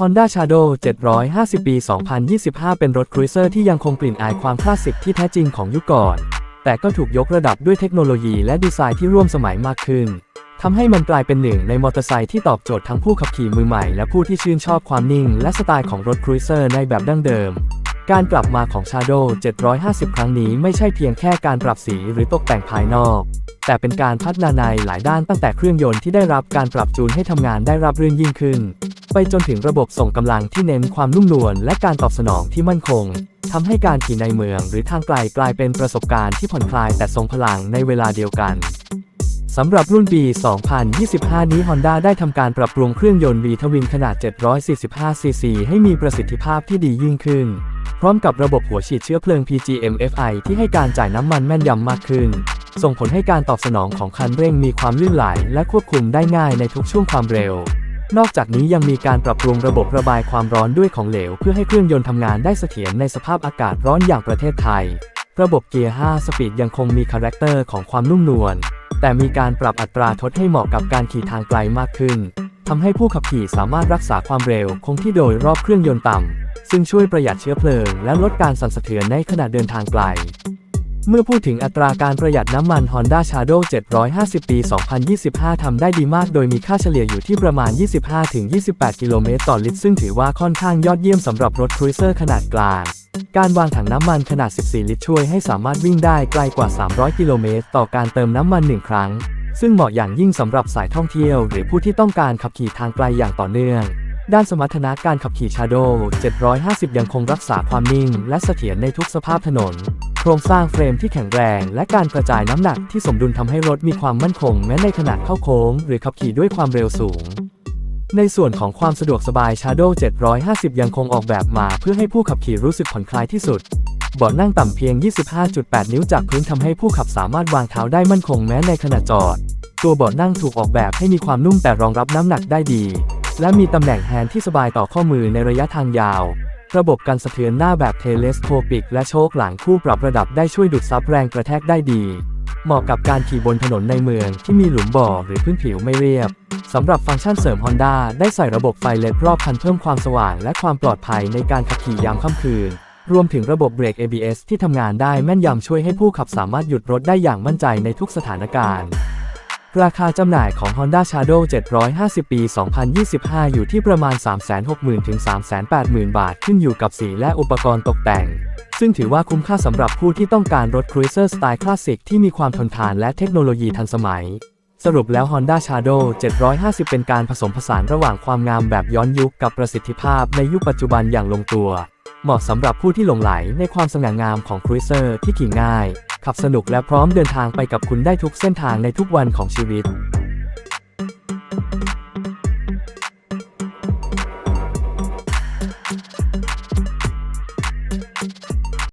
Honda Shadow 750 ปี 2025 เป็นรถครูเซอร์ที่ยังคงกลิ่นอายความคลาสสิกที่แท้จริงของยุคก่อน แต่ก็ถูกยกระดับด้วยเทคโนโลยีและดีไซน์ที่ร่วมสมัยมากขึ้นทำให้มันกลายเป็นหนึ่งในมอเตอร์ไซค์ที่ตอบโจทย์ทั้งผู้ขับขี่มือใหม่และผู้ที่ชื่นชอบความนิ่งและสไตล์ของรถครูเซอร์ในแบบดั้งเดิม การกลับมาของ Shadow 750 ครั้งนี้ไม่ใช่เพียงแค่การปรับสีหรือตกแต่งภายนอก แต่เป็นการพัฒนาในหลายด้านตั้งแต่เครื่องยนต์ที่ได้รับการปรับจูนให้ทำงานได้รับรื่นยิ่งขึ้น ไปจนถึงระบบส่งกำลังที่เน้นความนุ่มนวลและการตอบสนองที่มั่นคงทำให้การขี่ในเมืองหรือทางไกลกลายเป็นประสบการณ์ที่ผ่อนคลายแต่ทรงพลังในเวลาเดียวกันสำหรับรุ่นปี 2025 นี้ Honda ได้ทำการปรับปรุงเครื่องยนต์ V-Twin ขนาด 745ซีซีให้มีประสิทธิภาพที่ดียิ่งขึ้น พร้อมกับระบบหัวฉีดเชื้อเพลิง PGM-FI ที่ให้การจ่ายน้ำมันแม่นยำมากขึ้น ส่งผลให้การตอบสนองของคันเร่งมีความลื่นไหลและควบคุมได้ง่ายในทุกช่วงความเร็ว นอกจากนี้ยังมีการปรับปรุงระบบระบายความร้อนด้วยของเหลว เพื่อให้เครื่องยนต์ทำงานได้เสถียรในสภาพอากาศร้อนอย่างประเทศไทย ระบบเกียร์ 5 สปีดยังคงมีคาแรคเตอร์ของความนุ่มนวล แต่มีการปรับอัตราทดให้เหมาะกับการขี่ทางไกลมากขึ้น ทำให้ผู้ขับขี่สามารถรักษาความเร็วคงที่โดยรอบเครื่องยนต์ต่ำซึ่งช่วยประหยัดเชื้อเพลิง และลดการสั่นสะเทือนในขณะเดินทางไกล เมื่อพูดถึงอัตราการประหยัดน้ำมัน Honda Shadow 750 ปี 2025 ทำได้ดีมากโดยมีค่าเฉลี่ยอยู่ที่ประมาณ 25-28 กิโลเมตรต่อลิตร ซึ่งถือว่าค่อนข้างยอดเยี่ยมสำหรับรถครูเซอร์ขนาดกลาง การวางถังน้ำมันขนาด 14 ลิตรช่วยให้สามารถวิ่งได้ไกลกว่า 300 กิโลเมตรต่อการเติมน้ำมัน 1 ครั้ง ซึ่งเหมาะอย่างยิ่งสำหรับสายท่องเที่ยว หรือผู้ที่ต้องการขับขี่ทางไกลอย่างต่อเนื่องด้านสมรรถนะการขับขี่ Shadow 750 ยังคงรักษาความนิ่ง และเสถียรในทุกสภาพถนน ครงสร้างเฟรมที่แข็งแรง และการกระจายน้ำหนักที่สมดุลทำให้รถมีความมั่นคงแม้ในขณะเข้าโค้ง หรือขับขี่ด้วยความเร็วสูง ในส่วนของความสะดวกสบาย Shadow 750 ยังคงออกแบบมาเพื่อให้ผู้ขับขี่รู้สึกผ่อนคลายที่สุดเบาะนั่งต่ำเพียง 25.8 นิ้วจากพื้นทำให้ผู้ขับสามารถวางเท้าได้มั่นคงแม้ในขณะจอด ตัวเบาะนั่งถูกออกแบบให้มีความนุ่มแต่รองรับน้ำหนักได้ดี และมีตำแหน่งแฮนด์ที่สบายต่อข้อมือในระยะทางยาว ระบบการสะเทือนหน้าแบบเทเลสโคปิก และโชคหลังคู่ปรับระดับได้ช่วยดูดซับแรงกระแทกได้ดี เหมาะกับการขี่บนถนนในเมืองที่มีหลุมบ่อหรือพื้นผิวไม่เรียบ สำหรับฟังก์ชันเสริม Honda ได้ใส่ระบบไฟเลดรอบคันเพิ่มความสว่างและความปลอดภัยในการขับขี่ยามค่ำคืน รวมถึงระบบเบรก ABS ที่ทำงานได้แม่นยำช่วยให้ผู้ขับสามารถหยุดรถได้อย่างมั่นใจในทุกสถานการณ์ ราคาจำหน่ายของ Honda Shadow 750 ปี 2025 อยู่ที่ประมาณ 360,000 ถึง 380,000 บาท ขึ้นอยู่กับสีและอุปกรณ์ตกแต่ง ซึ่งถือว่าคุ้มค่าสำหรับผู้ที่ต้องการรถครูเซอร์สไตล์คลาสสิกที่มีความทนทานและเทคโนโลยีทันสมัย สรุปแล้ว Honda Shadow 750 เป็นการผสมผสานระหว่างความงามแบบย้อนยุคกับประสิทธิภาพในยุคปัจจุบันอย่างลงตัว เหมาะสำหรับผู้ที่หลงไหลในความสง่างามของครูเซอร์ที่ขี่ง่าย ขับสนุกและพร้อมเดินทางไปกับคุณได้ทุกเส้นทางในทุกวันของชีวิต